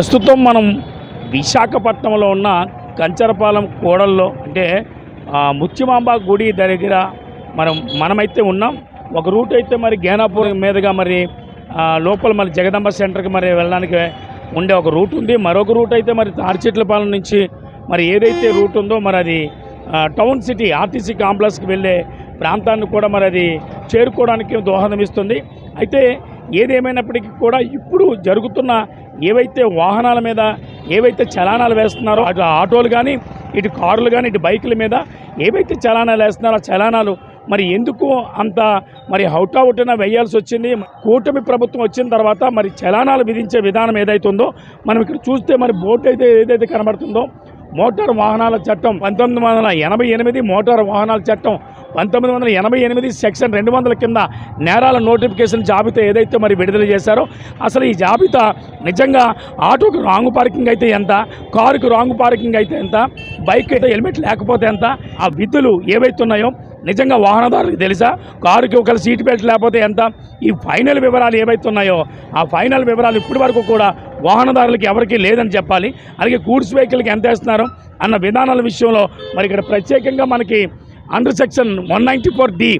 ప్రస్తుతం మనం విశాఖపట్నంలో ఉన్న కంచరపాలెం కోడల్లో అంటే ముత్యమాంబ గుడి దగ్గర మనం మనమైతే ఉన్నాం. ఒక రూట్ అయితే మరి గేనాపూర్ మీదుగా మరి లోపల మరి జగదంబ సెంటర్కి మరి వెళ్ళడానికి ఉండే ఒక రూట్ ఉంది. మరొక రూట్ అయితే మరి తాడిచెట్లపాలెం నుంచి మరి ఏదైతే రూట్ ఉందో మరి అది టౌన్ సిటీ ఆర్టీసీ కాంప్లెక్స్కి వెళ్ళే ప్రాంతాన్ని కూడా మరి అది చేరుకోవడానికి దోహదం ఇస్తుంది. అయితే ఏదేమైనప్పటికీ కూడా ఇప్పుడు జరుగుతున్న ఏవైతే వాహనాల మీద ఏవైతే చలానాలు వేస్తున్నారో అటు ఆటోలు కానీ ఇటు కార్లు కానీ ఇటు బైకుల మీద ఏవైతే చలానాలు వేస్తున్నారో ఆ చలానాలు మరి ఎందుకు అంత మరి హౌటావుటిన వేయాల్సి వచ్చింది? కూటమి ప్రభుత్వం వచ్చిన తర్వాత మరి చలానాలు విధించే విధానం ఏదైతుందో మనం ఇక్కడ చూస్తే మరి బోర్డు అయితే ఏదైతే కనబడుతుందో మోటార్ వాహనాల చట్టం పంతొమ్మిది వందల ఎనభై ఎనిమిది మోటార్ వాహనాల చట్టం పంతొమ్మిది వందల ఎనభై ఎనిమిది సెక్షన్ రెండు వందల కింద నేరాల నోటిఫికేషన్ జాబితా ఏదైతే మరి విడుదల చేశారో అసలు ఈ జాబితా నిజంగా ఆటోకి రాంగ్ పార్కింగ్ అయితే ఎంత కారుకి రాంగ్ పార్కింగ్ అయితే ఎంత బైక్ అయితే హెల్మెట్ లేకపోతే ఎంత ఆ విధులు ఏవైతే ఉన్నాయో నిజంగా వాహనదారులకు తెలుసా? కారుకి ఒక సీట్ బెల్ట్ లేకపోతే ఎంత? ఈ ఫైనల్ వివరాలు ఏవైతే ఉన్నాయో ఆ ఫైనల్ వివరాలు ఇప్పటి వరకు కూడా వాహనదారులకి ఎవరికీ లేదని చెప్పాలి. అలాగే గూడ్స్ వెహికల్కి ఎంత వేస్తున్నారు అన్న విధానాల విషయంలో మరి ఇక్కడ ప్రత్యేకంగా మనకి under section one ninety four D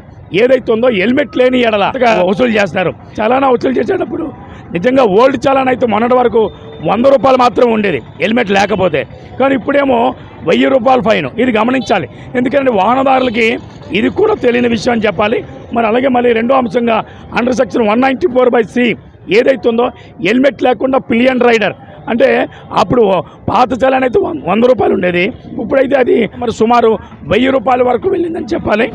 ఏదైతే ఉందో హెల్మెట్ లేని ఎడల వసూలు చేస్తారు చలానా వసూలు చేసేటప్పుడు నిజంగా ఓల్డ్ చలానా అయితే మొన్నటి వరకు వంద రూపాయలు మాత్రమే ఉండేది హెల్మెట్ లేకపోతే. కానీ ఇప్పుడేమో వెయ్యి రూపాయల ఫైన్. ఇది గమనించాలి. ఎందుకంటే వాహనదారులకి ఇది కూడా తెలియని విషయం అని చెప్పాలి. మరి అలాగే మళ్ళీ రెండో అంశంగా under section one ninety four by C ఏదైతుందో హెల్మెట్ లేకుండా పిలియన్ రైడర్. అంటే అప్పుడు పాత చలాన్ అయితే వం- వంద రూపాయలు ఉండేది. ఇప్పుడైతే అది మరి సుమారు వెయ్యి రూపాయల వరకు వెళ్ళిందని చెప్పాలి.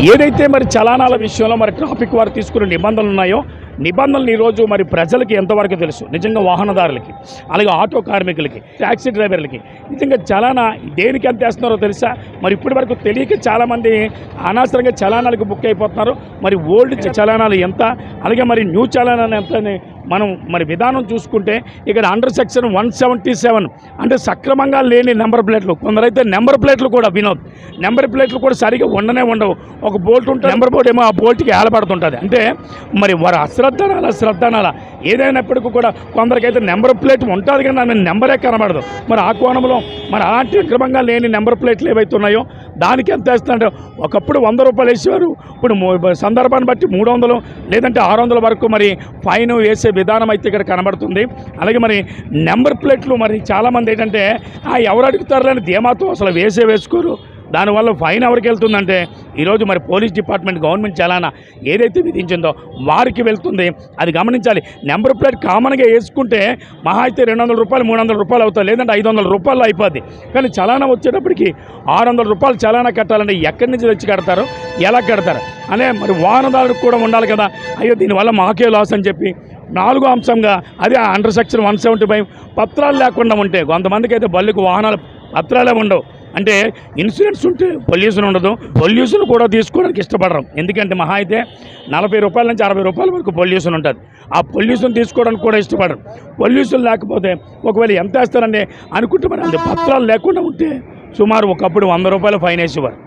ఏదైతే మరి చలానాల విషయంలో మరి ట్రాఫిక్ వారు తీసుకునే నిబంధనలు ఉన్నాయో నిబంధనలు ఈరోజు మరి ప్రజలకి ఎంతవరకు తెలుసు? నిజంగా వాహనదారులకి అలాగే ఆటో కార్మికులకి ట్యాక్సీ డ్రైవర్లకి. నిజంగా చలానా దేనికి ఎంత వేస్తున్నారో తెలుసా? మరి ఇప్పటి వరకు తెలియక చాలామంది అనవసరంగా చలానాలకు బుక్ అయిపోతున్నారు. మరి ఓల్డ్ చలానాలు ఎంత? అలాగే మరి న్యూ చలానాలు ఎంత అని మనం మరి విధానం చూసుకుంటే ఇక్కడ under section one seventy seven అంటే సక్రమంగా లేని నెంబర్ ప్లేట్లు కొందరైతే నెంబర్ ప్లేట్లు కూడా వినోద్. నెంబర్ ప్లేట్లు కూడా సరిగా ఉండనే ఉండవు ఒక బోల్ట్ ఉంటే నెంబర్ బోర్డు ఏమో ఆ బోల్ట్కి ఏలబడుతుంటుంది. అంటే మరి వారు అశ్రద్ధనాల శ్రద్ధనాల. ఏదైనప్పటికీ కూడా కొందరికైతే నెంబర్ ప్లేట్ ఉంటుంది కానీ దాని నెంబరే కనబడదు. మరి ఆ కోణంలో మరి అలాంటి అక్రమంగా లేని నెంబర్ ప్లేట్లు ఏవైతే ఉన్నాయో దానికి ఎంత వేస్తుంటే ఒకప్పుడు వంద రూపాయలు వేసేవారు. ఇప్పుడు సందర్భాన్ని బట్టి మూడు వందలు లేదంటే ఆరు వందల వరకు మరి ఫైన్ వేసే విధానం అయితే ఇక్కడ కనబడుతుంది. అలాగే మరి నెంబర్ ప్లేట్లు మరి చాలామంది ఏంటంటే ఆ ఎవరు అడుగుతారులేని ధీమాతో అసలు వేసే వేసుకోరు. దానివల్ల ఫైన్ ఎవరికి వెళ్తుందంటే ఈరోజు మరి పోలీస్ డిపార్ట్మెంట్ గవర్నమెంట్ చలానా ఏదైతే విధించిందో వారికి వెళ్తుంది. అది గమనించాలి. నెంబర్ ప్లేట్ కామన్గా వేసుకుంటే మహా అయితే రెండు వందల రూపాయలు మూడు వందల రూపాయలు అవుతాయి. లేదంటే ఐదు వందల రూపాయలు అయిపోద్ది. కానీ చలానా వచ్చేటప్పటికి ఆరు వందల రూపాయలు చలానా కట్టాలంటే ఎక్కడి నుంచి తెచ్చి కడతారు? ఎలా కడతారు? అనే మరి వాహనదారుడు కూడా ఉండాలి కదా. అయ్యో దీనివల్ల మాకే లాస్ అని చెప్పి నాలుగో అంశంగా అదే under section one seventy five పత్రాలు లేకుండా ఉంటే కొంతమందికి అయితే బల్లికి వాహనాలు పత్రాలే ఉండవు. అంటే ఇన్సూరెన్స్ ఉంటే పొల్యూషన్ ఉండదు. పొల్యూషన్ కూడా తీసుకోవడానికి ఇష్టపడరు. ఎందుకంటే మహా అయితే నలభై రూపాయల నుంచి అరవై రూపాయల వరకు పొల్యూషన్ ఉంటుంది. ఆ పొల్యూషన్ తీసుకోవడానికి కూడా ఇష్టపడరు. పొల్యూషన్ లేకపోతే ఒకవేళ ఎంత వేస్తారని అనుకుంటే అంటే పత్రాలు లేకుండా ఉంటే సుమారు ఒకప్పుడు వంద రూపాయలు ఫైన్ వేసేవారు.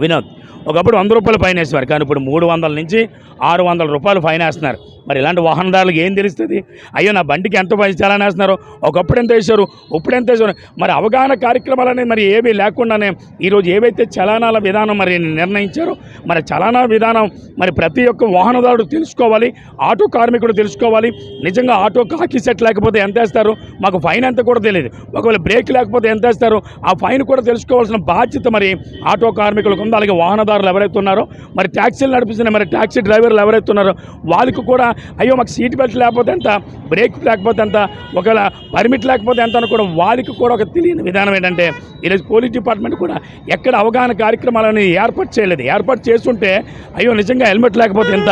వినోద్ ఒకప్పుడు వంద రూపాయలు ఫైన్ వేసేవారు. కానీ ఇప్పుడు మూడు వందల నుంచి ఆరు వందల రూపాయలు ఫైన్ వేస్తున్నారు. మరి ఇలాంటి వాహనదారులకు ఏం తెలుస్తుంది? అయ్యో నా బండికి ఎంత ఫైన్ చాలానే వేస్తున్నారు? ఒకప్పుడు ఎంత వేసారు ఇప్పుడు ఎంత వేసారు మరి అవగాహన కార్యక్రమాలు అనేది మరి ఏమీ లేకుండానే ఈరోజు ఏవైతే చలానాల విధానం మరి నిర్ణయించారో మరి చలానా విధానం మరి ప్రతి ఒక్క వాహనదారుడు తెలుసుకోవాలి ఆటో కార్మికుడు తెలుసుకోవాలి. నిజంగా ఆటో కాకి సెట్ లేకపోతే ఎంత వేస్తారు? మాకు ఫైన్ ఎంత కూడా తెలియదు. ఒకవేళ బ్రేక్ లేకపోతే ఎంత వేస్తారు? ఆ ఫైన్ కూడా తెలుసుకోవాల్సిన బాధ్యత మరి ఆటో కార్మికులకు ఉంది అలాగే రవాణాదారులు ఎవరైతే ఉన్నారో మరి ట్యాక్సీలు నడిపిస్తున్న మరి ట్యాక్సీ డ్రైవర్లు ఎవరైతే ఉన్నారో వాళ్ళకి కూడా అయ్యో మాకు సీట్ బెల్ట్ లేకపోతే ఎంత బ్రేక్ లేకపోతే ఎంత ఒకవేళ పర్మిట్ లేకపోతే ఎంత అని కూడా వాళ్ళకి కూడా ఒక తెలియని విధానం ఏంటంటే ఈరోజు పోలీస్ డిపార్ట్మెంట్ కూడా ఎక్కడ అవగాహన కార్యక్రమాలని ఏర్పాటు చేయలేదు. ఏర్పాటు చేస్తుంటే అయ్యో నిజంగా హెల్మెట్ లేకపోతే ఎంత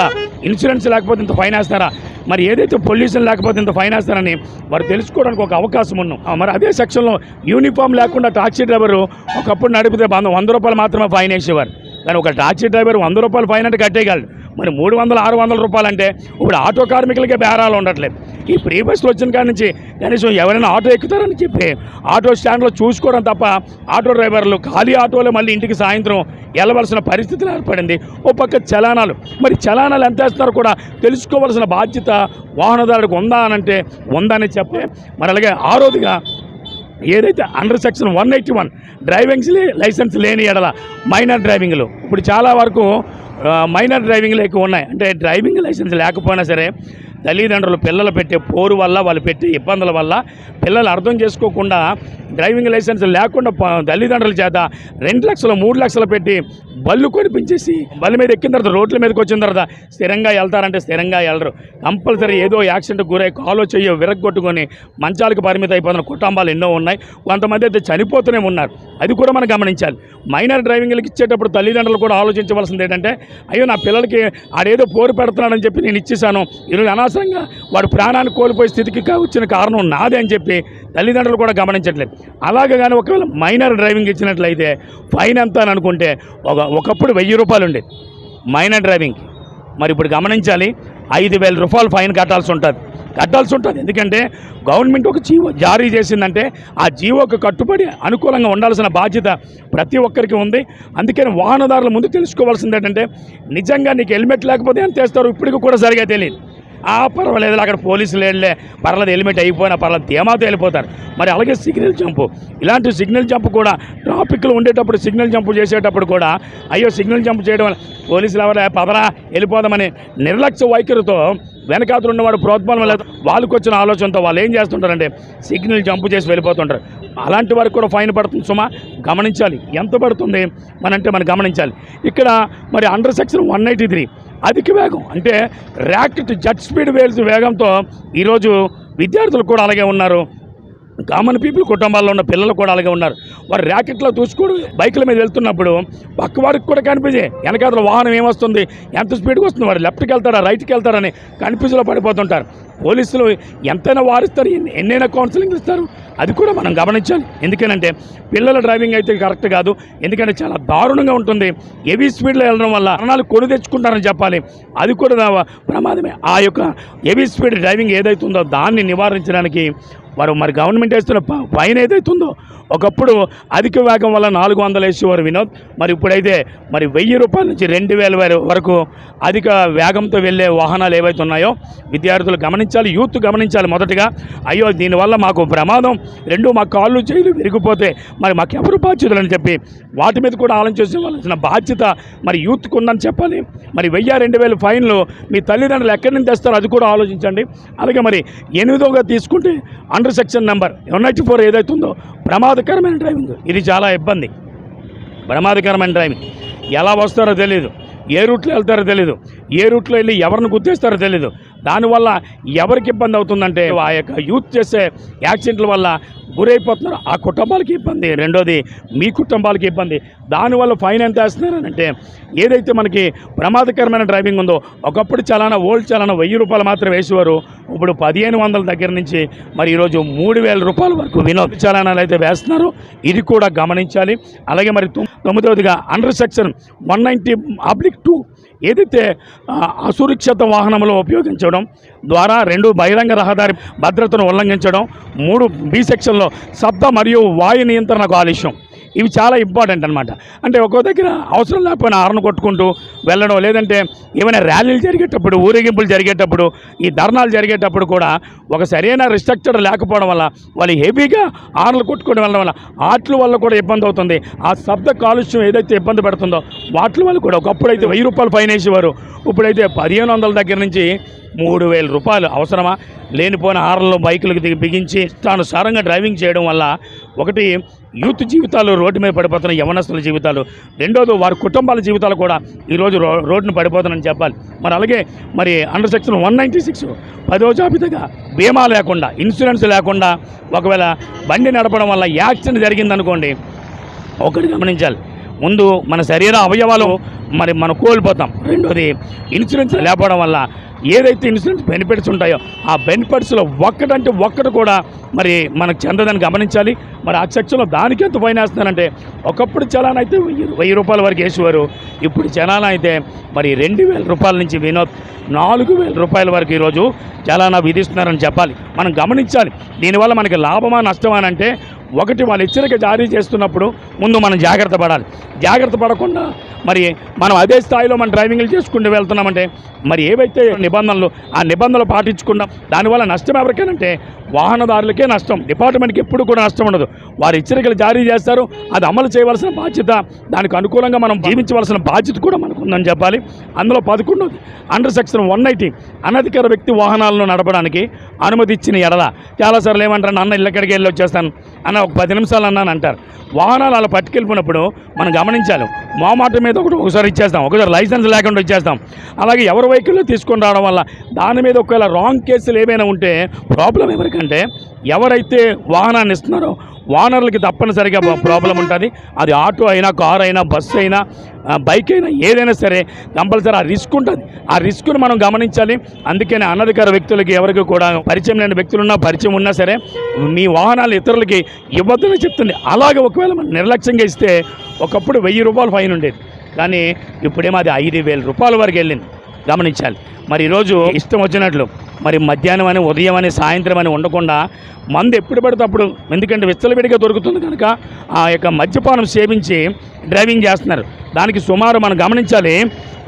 ఇన్సూరెన్స్ లేకపోతే ఇంత ఫైన్ వేస్తారా? మరి ఏదైతే పొల్యూషన్ లేకపోతే ఇంత ఫైన్ వేస్తారని వారు తెలుసుకోవడానికి ఒక అవకాశం ఉన్నాం. మరి అదే సెక్షన్లో యూనిఫామ్ లేకుండా టాక్సీ డ్రైవరు ఒకప్పుడు నడిపితే బంధం వంద రూపాయలు మాత్రమే ఫైన్ వేసేవారు. కానీ ఒక టాక్సీ డ్రైవర్ వంద రూపాయలు ఫైన్ అంటే కట్టేయగలడు. మరి మూడు వందల ఆరు వందల రూపాయలు అంటే ఇప్పుడు ఆటో కార్మికులకే బేరాలు ఉండట్లేదు. ఈ ఫ్రీ బస్సులు వచ్చిన కాడి నుంచి కనీసం ఎవరైనా ఆటో ఎక్కుతారని చెప్పి ఆటో స్టాండ్లో చూసుకోవడం తప్ప ఆటో డ్రైవర్లు ఖాళీ ఆటోలు మళ్ళీ ఇంటికి సాయంత్రం వెళ్ళవలసిన పరిస్థితులు ఏర్పడింది. ఓ పక్క చలానాలు. మరి చలానాలు ఎంత వేస్తున్నారో కూడా తెలుసుకోవాల్సిన బాధ్యత వాహనదారుడికి ఉందా అనంటే ఉందని చెప్పి. మరి అలాగే ఆరోదిగా ఏదైతే under section one eighty one drivings licence లేని ఎడల మైనర్ డ్రైవింగ్లు ఇప్పుడు చాలా వరకు మైనర్ డ్రైవింగ్లు ఎక్కువ ఉన్నాయి. అంటే డ్రైవింగ్ లైసెన్స్ లేకపోయినా సరే తల్లిదండ్రులు పిల్లలు పెట్టే పోరు వల్ల వాళ్ళు పెట్టే ఇబ్బందుల వల్ల పిల్లలు అర్థం చేసుకోకుండా డ్రైవింగ్ లైసెన్స్ లేకుండా తల్లిదండ్రుల చేత రెండు లక్షలు మూడు లక్షలు పెట్టి బళ్ళు కొనిపించేసి బళ్ళు మీద ఎక్కిన తర్వాత రోడ్ల మీదకి వచ్చిన తర్వాత స్థిరంగా వెళ్తారంటే స్థిరంగా వెళ్ళరు కంపల్సరీ ఏదో యాక్సిడెంట్ గురై కాలో చెయ్యో విరగొట్టుకొని మంచాలకు పరిమితం అయిపోతున్న కుటుంబాలు ఎన్నో ఉన్నాయి. కొంతమంది అయితే చనిపోతూనే ఉన్నారు. అది కూడా మనం గమనించాలి. మైనర్ డ్రైవింగ్లకు ఇచ్చేటప్పుడు తల్లిదండ్రులు కూడా ఆలోచించవలసింది ఏంటంటే అయ్యో నా పిల్లలకి ఆడేదో పోరు పెడుతున్నాడని చెప్పి నేను ఇచ్చేసాను ఈరోజు అనవసరంగా వాడు ప్రాణాన్ని కోల్పోయే స్థితికి వచ్చిన కారణం నాదే అని చెప్పి తల్లిదండ్రులు కూడా గమనించట్లేదు. అలాగే కానీ ఒకవేళ మైనర్ డ్రైవింగ్ ఇచ్చినట్లయితే ఫైన్ ఎంత అని అనుకుంటే ఒక ఒకప్పుడు వెయ్యి రూపాయలు ఉండేది మైనర్ డ్రైవింగ్కి. మరి ఇప్పుడు గమనించాలి ఐదు వేల రూపాయలు ఫైన్ కట్టాల్సి ఉంటుంది. కట్టాల్సి ఉంటుంది. ఎందుకంటే గవర్నమెంట్ ఒక జీవో జారీ చేసిందంటే ఆ జీవోకు కట్టుబడి అనుకూలంగా ఉండాల్సిన బాధ్యత ప్రతి ఒక్కరికి ఉంది. అందుకని వాహనదారుల ముందు తెలుసుకోవాల్సింది ఏంటంటే నిజంగా నీకు హెల్మెట్ లేకపోతే ఎంత వేస్తారు ఇప్పటికి కూడా సరిగా తెలియదు. ఆ పర్వాలేదు అక్కడ పోలీసులు వెళ్ళే పర్లేదు హెల్మెట్ అయిపోయినా పర్లేదు ధీమాతో వెళ్ళిపోతారు. మరి అలాగే సిగ్నల్ జంపు. ఇలాంటి సిగ్నల్ జంప్ కూడా ట్రాఫిక్లో ఉండేటప్పుడు సిగ్నల్ జంప్ చేసేటప్పుడు కూడా అయ్యో సిగ్నల్ జంప్ చేయడం వల్ల పోలీసులు ఎవరా పదరా వెళ్ళిపోదామని నిర్లక్ష్య వైఖరితో వెనకాతలు ఉన్నవాడు ప్రోత్సాహం లేదు. వాళ్ళకు వచ్చిన ఆలోచనతో వాళ్ళు ఏం చేస్తుంటారంటే సిగ్నల్ జంప్ చేసి వెళ్ళిపోతుంటారు. అలాంటి వారికి కూడా ఫైన్ పడుతుంది సుమా. గమనించాలి. ఎంత పడుతుంది? మనంటే మనం గమనించాలి. ఇక్కడ మరి under section one eighty three అధిక వేగం. అంటే ర్యాకెట్ జట్ స్పీడ్ వేల్స్ వేగంతో ఈరోజు విద్యార్థులు కూడా అలాగే ఉన్నారు. కామన్ పీపుల్ కుటుంబాల్లో ఉన్న పిల్లలు కూడా అలాగే ఉన్నారు. వారు ర్యాకెట్లో చూసుకోడు బైకుల మీద వెళ్తున్నప్పుడు పక్క వారికి కూడా కనిపించే వెనకాతల వాహనం ఏమొస్తుంది? ఎంత స్పీడ్గా వస్తుంది? వాడు లెఫ్ట్కి వెళ్తారా రైట్కి వెళ్తారని కన్ఫ్యూజన్లో పడిపోతుంటారు. పోలీసులు ఎంతైనా వారిస్తారు ఎన్నైనా కౌన్సిలింగ్ ఇస్తారు. అది కూడా మనం గమనించాలి. ఎందుకనంటే పిల్లల డ్రైవింగ్ అయితే కరెక్ట్ కాదు. ఎందుకంటే చాలా దారుణంగా ఉంటుంది. హెవీ స్పీడ్లో వెళ్ళడం వల్ల ప్రాణాలు కొని తెచ్చుకుంటారని చెప్పాలి. అది కూడా ప్రమాదమే. ఆ యొక్క హెవీ స్పీడ్ డ్రైవింగ్ ఏదైతుందో దాన్ని నివారించడానికి వారు మరి గవర్నమెంట్ వేస్తున్న ప- ఫైన్ ఏదైతుందో ఒకప్పుడు అధిక వేగం వల్ల నాలుగు వందలు వేసేవారు వినోద్. మరి ఇప్పుడైతే మరి వెయ్యి రూపాయల నుంచి రెండు వేల వర- వరకు అధిక వేగంతో వెళ్ళే వాహనాలు ఏవైతే ఉన్నాయో విద్యార్థులు గమనించాలి యూత్ గమనించాలి మొదటగా. అయ్యో దీనివల్ల మాకు ప్రమాదం. రెండు మా కాళ్ళు చేతులు విరిగిపోతే మరి మాకు ఎవరు బాధ్యతలు అని చెప్పి వాటి మీద కూడా ఆలోచించవలసిన బాధ్యత మరి యూత్కు ఉందని చెప్పాలి. మరి వెయ్యి రెండు వేల ఫైన్లు మీ తల్లిదండ్రులు ఎక్కడి నుంచి తెస్తారో అది కూడా ఆలోచించండి. అలాగే మరి ఎనిమిదోగా తీసుకుంటే under section number one eighty four ఏదైతుందో ప్రమాదకరమైన డ్రైవింగ్ ఇది చాలా ఇబ్బంది. ప్రమాదకరమైన డ్రైవింగ్. ఎలా వస్తారో తెలియదు ఏ రూట్లో వెళ్తారో తెలియదు ఏ రూట్లో వెళ్ళి ఎవరిని గుర్తిస్తారో తెలియదు దానివల్ల ఎవరికి ఇబ్బంది అవుతుందంటే ఆ యొక్క యూత్ చేసే యాక్సిడెంట్ల వల్ల గురైపోతున్నారు. ఆ కుటుంబాలకి ఇబ్బంది. రెండోది మీ కుటుంబాలకి ఇబ్బంది. దానివల్ల ఫైన్ ఎంత వేస్తున్నారు అంటే ఏదైతే మనకి ప్రమాదకరమైన డ్రైవింగ్ ఉందో ఒకప్పుడు చలానా ఓల్డ్ చలానా వెయ్యి రూపాయలు మాత్రం వేసేవారు. ఇప్పుడు పదిహేను వందల దగ్గర నుంచి మరి ఈరోజు మూడు వేల రూపాయల వరకు వినోద చలానాలు అయితే వేస్తున్నారు. ఇది కూడా గమనించాలి. అలాగే మరి తొమ్మిదవదిగా under section one ninety oblique two ఏదైతే అసురక్షిత వాహనంలో ఉపయోగించడం ద్వారా రెండు బహిరంగ రహదారి భద్రతను ఉల్లంఘించడం మూడు బి సెక్షన్లో శబ్ద మరియు వాయు నియంత్రణ కాలుష్యం ఇవి చాలా ఇంపార్టెంట్ అనమాట అంటే ఒక్కో దగ్గర అవసరం లేకపోయినా హార్న్ కొట్టుకుంటూ వెళ్ళడం లేదంటే ఏమైనా ర్యాలీలు జరిగేటప్పుడు ఊరేగింపులు జరిగేటప్పుడు ఈ ధర్నాలు జరిగేటప్పుడు కూడా ఒక సరైన రిస్ట్రక్చర్ లేకపోవడం వల్ల వాళ్ళు హెవీగా హార్న్లు కొట్టుకోవడం వెళ్ళడం వల్ల ఆటల వల్ల కూడా ఇబ్బంది అవుతుంది. ఆ శబ్ద కాలుష్యం ఏదైతే ఇబ్బంది పెడుతుందో వాటి వల్ల కూడా ఒకప్పుడు అయితే వెయ్యి రూపాయలు ఫైన్ వేసేవారు. ఇప్పుడైతే పదిహేను వందల దగ్గర నుంచి మూడు వేల రూపాయలు అవసరమా? లేనిపోయిన హార్న్లు బైకులకు దిగి బిగించి ఇష్టానుసారంగా డ్రైవింగ్ చేయడం వల్ల ఒకటి యూత్ జీవితాలు రోడ్డు మీద పడిపోతున్న యవనస్తుల జీవితాలు. రెండోది వారి కుటుంబాల జీవితాలు కూడా ఈరోజు రో రోడ్డును పడిపోతున్నాయని చెప్పాలి. మరి అలాగే మరి under section one ninety six పదో జాబితాగా బీమా లేకుండా ఇన్సూరెన్స్ లేకుండా ఒకవేళ బండి నడపడం వల్ల యాక్సిడెంట్ జరిగిందనుకోండి ఒకటి గమనించాలి. ముందు మన శరీర అవయవాలు మరి మనం కోల్పోతాం. రెండోది ఇన్సూరెన్స్ లేకపోవడం వల్ల ఏదైతే ఇన్సూరెన్స్ బెనిఫిట్స్ ఉంటాయో ఆ బెనిఫిట్స్లో ఒక్కటంటే ఒక్కటి కూడా మరి మనకు చెందదని గమనించాలి. మరి ఆ సెక్షన్లో దానికి ఎంత ఫైన్ వేస్తున్నారంటే ఒకప్పుడు చలాన్ అయితే వెయ్యి వెయ్యి రూపాయల వరకు వేసేవారు. ఇప్పుడు చలానా అయితే మరి రెండు వేల రూపాయల నుంచి వినోద్ నాలుగు వేల రూపాయల వరకు ఈరోజు చలానా విధిస్తున్నారని చెప్పాలి. మనం గమనించాలి. దీనివల్ల మనకి లాభమా నష్టమా అని అంటే ఒకటి వాళ్ళు హెచ్చరిక జారీ చేస్తున్నప్పుడు ముందు మనం జాగ్రత్త పడాలి. జాగ్రత్త పడకుండా మరి మనం అదే స్థాయిలో మనం డ్రైవింగ్లు చేసుకుంటూ వెళ్తున్నామంటే మరి ఏవైతే నిబంధనలు ఆ నిబంధనలు పాటించకుండా దానివల్ల నష్టం ఎవరికేనంటే వాహనదారులకే నష్టం డిపార్ట్మెంట్కి ఎప్పుడు కూడా నష్టం ఉండదు. వారు హెచ్చరికలు జారీ చేస్తారు అది అమలు చేయవలసిన బాధ్యత దానికి అనుకూలంగా మనం జీవించవలసిన బాధ్యత కూడా మనకు ఉందని చెప్పాలి. అందులో పదకొండవది అండర్ సెక్షన్ వన్ ఎయిటీ అనధికార వ్యక్తి వాహనాలను నడపడానికి అనుమతి ఇచ్చిన ఎడల. చాలాసార్లు ఏమంటారు అన్న ఇళ్ళక్కడికి వెళ్ళి వచ్చేస్తాను. అన్న ఒక పది నిమిషాలు అన్నాను అంటారు. వాహనాలు అలా పట్టుకెళ్ళిపోయినప్పుడు మనం గమనించాలి. మోమాట మీద ఒకటి ఒకసారి ఇచ్చేస్తాం. ఒకసారి లైసెన్స్ లేకుండా ఇచ్చేస్తాం. అలాగే ఎవరి వెహికల్లో తీసుకొని రావడం వల్ల దాని మీద ఒకవేళ రాంగ్ కేసులు ఏమైనా ఉంటే ప్రాబ్లం ఎవరికంటే ఎవరైతే వాహనాన్ని ఇస్తున్నారో ఓనర్లకి తప్పనిసరిగా ప్రాబ్లం ఉంటుంది. అది ఆటో అయినా కారు అయినా బస్సు అయినా బైక్ అయినా ఏదైనా సరే కంపల్సరీ ఆ రిస్క్ ఉంటుంది. ఆ రిస్క్ను మనం గమనించాలి. అందుకని అనధికార వ్యక్తులకి ఎవరికి కూడా పరిచయం లేని వ్యక్తులున్నా పరిచయం ఉన్నా సరే మీ వాహనాలు ఇతరులకి ఇవ్వద్దని చెప్తుంది. అలాగే ఒకవేళ మనం నిర్లక్ష్యంగా ఇస్తే ఒకప్పుడు వెయ్యి రూపాయలు ఫైన్ ఉండేది. కానీ ఇప్పుడేమో అది ఐదు వేల రూపాయల వరకు వెళ్ళింది. గమనించాలి. మరి ఈరోజు ఇష్టం వచ్చినట్లు మరి మధ్యాహ్నం అని ఉదయం అని సాయంత్రం అని ఉండకుండా మందు ఎప్పుడు పడితే అప్పుడు ఎందుకంటే విచ్చలవిడిగా దొరుకుతుంది కనుక ఆ యొక్క మద్యపానం సేవించి డ్రైవింగ్ చేస్తున్నారు. దానికి సుమారు మనం గమనించాలి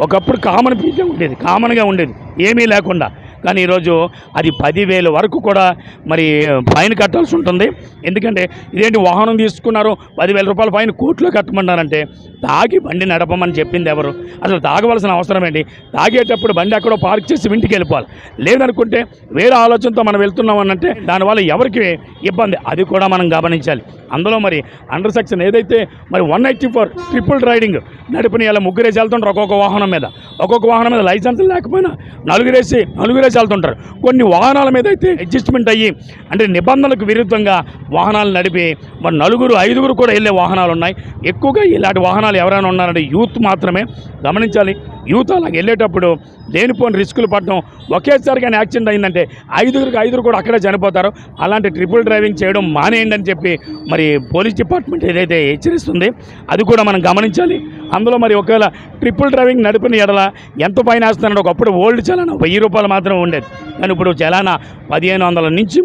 ఒకప్పుడు కామన్ ఫీజే ఉండేది కామన్గా ఉండేది ఏమీ లేకుండా. కానీ ఈరోజు అది పదివేల వరకు కూడా మరి ఫైన్ కట్టాల్సి ఉంటుంది. ఎందుకంటే ఇదేంటి వాహనం తీసుకున్నారు పదివేల రూపాయల ఫైన్ కోర్టులో కట్టమన్నారంటే తాగి బండి నడపమని చెప్పింది ఎవరు? అసలు తాగవలసిన అవసరం ఏంటి? తాగేటప్పుడు బండి అక్కడో పార్క్ చేసి ఇంటికి వెళ్ళిపోవాలి. లేదనుకుంటే వేరే ఆలోచనతో మనం వెళ్తున్నాం అనంటే దానివల్ల ఎవరికి ఇబ్బంది? అది కూడా మనం గమనించాలి. అందులో మరి అండర్ సెక్షన్ ఏదైతే మరి one eighty four triple riding నడిపిన ఇలా ముగ్గురేసి వెళ్తుంటారు ఒక్కొక్క వాహనం మీద. ఒక్కొక్క వాహనం మీద లైసెన్స్ లేకపోయినా నలుగురేసి నలుగురేసి వెళ్తుంటారు కొన్ని వాహనాల మీద అయితే అడ్జస్ట్మెంట్ అయ్యి అంటే నిబంధనలకు విరుద్ధంగా వాహనాలు నడిపి మరి నలుగురు ఐదుగురు కూడా వెళ్ళే వాహనాలు ఉన్నాయి. ఎక్కువగా ఇలాంటి వాహనాలు ఎవరైనా ఉన్నారంటే యూత్ మాత్రమే గమనించాలి. యూత్ అలా వెళ్ళేటప్పుడు లేనిపోని రిస్కులు పడడం ఒకేసారి కానీ యాక్సిడెంట్ అయిందంటే ఐదుగురికి ఐదుగురు కూడా అక్కడే చనిపోతారు. అలాంటి ట్రిపుల్ డ్రైవింగ్ చేయడం మానేయండి అని చెప్పి మరి పోలీస్ డిపార్ట్మెంట్ ఏదైతే హెచ్చరిస్తుంది అది కూడా మనం గమనించాలి. అందులో మరి ఒకవేళ ట్రిపుల్ డ్రైవింగ్ నడిపిన ఎడల ఎంత పైన వేస్తున్నాడు ఒకప్పుడు ఓల్డ్ చలానా వెయ్యి రూపాయలు మాత్రమే ఉండేది. కానీ ఇప్పుడు చలానా పదిహేను వందల నుంచి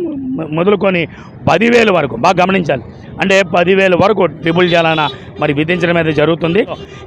మొదలుకొని పదివేల వరకు బాగా గమనించాలి. అంటే పదివేల వరకు ట్రిపుల్ చేయాలన్న మరి విధించడం అయితే జరుగుతుంది.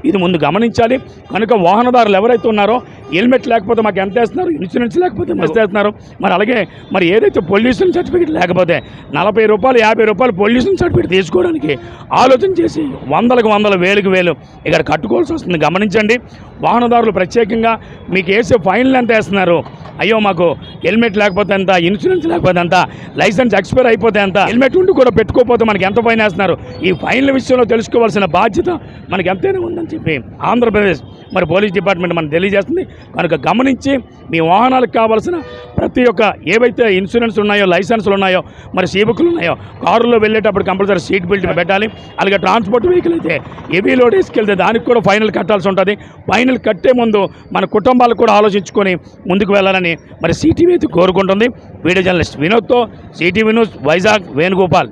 ఇది ముందు గమనించాలి. కనుక వాహనదారులు ఎవరైతే ఉన్నారో హెల్మెట్ లేకపోతే మాకు ఎంత వేస్తున్నారు ఇన్సూరెన్స్ లేకపోతే మస్తు వేస్తున్నారు మరి అలాగే మరి ఏదైతే పొల్యూషన్ సర్టిఫికేట్ లేకపోతే నలభై రూపాయలు యాభై రూపాయలు పొల్యూషన్ సర్టిఫికేట్ తీసుకోవడానికి ఆలోచన చేసి వందలకు వందల వేలకు వేలు ఇక్కడ కట్టుకోవాల్సి వస్తుంది. గమనించండి. వాహనదారులు ప్రత్యేకంగా మీకు వేసే ఫైన్లు ఎంత వేస్తున్నారు? అయ్యో మాకు హెల్మెట్ లేకపోతే ఎంత ఇన్సూరెన్స్ లేకపోతే ఎంత? లైసెన్స్ ఎక్స్పైర్ అయిపోతే ఎంత? హెల్మెట్ ఉండి కూడా పెట్టుకోకపోతే మనకి ఎంత ఫైన్ వేస్తున్నారు? ఈ ఫైన్ల విషయంలో తెలుసుకోవాల్సిన బాధ్యత మనకి ఎంతైనా ఉందని చెప్పి ఆంధ్రప్రదేశ్ మరి పోలీస్ డిపార్ట్మెంట్ మనకు తెలియజేస్తుంది. కనుక గమనించి మీ వాహనాలకు కావాల్సిన ప్రతి ఒక్క ఏవైతే ఇన్సూరెన్స్ ఉన్నాయో లైసెన్స్లు ఉన్నాయో మరి సీబుకులు ఉన్నాయో కారులో వెళ్ళేటప్పుడు కంపల్సరీ సీట్ బెల్ట్ పెట్టాలి. అలాగే ట్రాన్స్పోర్ట్ వెహికల్ అయితే హెవీ లోడ్ వేసుకెళ్తే దానికి కూడా ఫైనల్ కట్టాల్సి ఉంటుంది. ఫైనల్ కట్టే ముందు మన కుటుంబాలు కూడా ఆలోచించుకొని ముందుకు వెళ్ళాలని మరి సిటీవీ అయితే కోరుకుంటుంది. వీడియో జర్నలిస్ట్ వినోద్తో సిటీవీ న్యూస్ వైజాగ్ వేణుగోపాల్.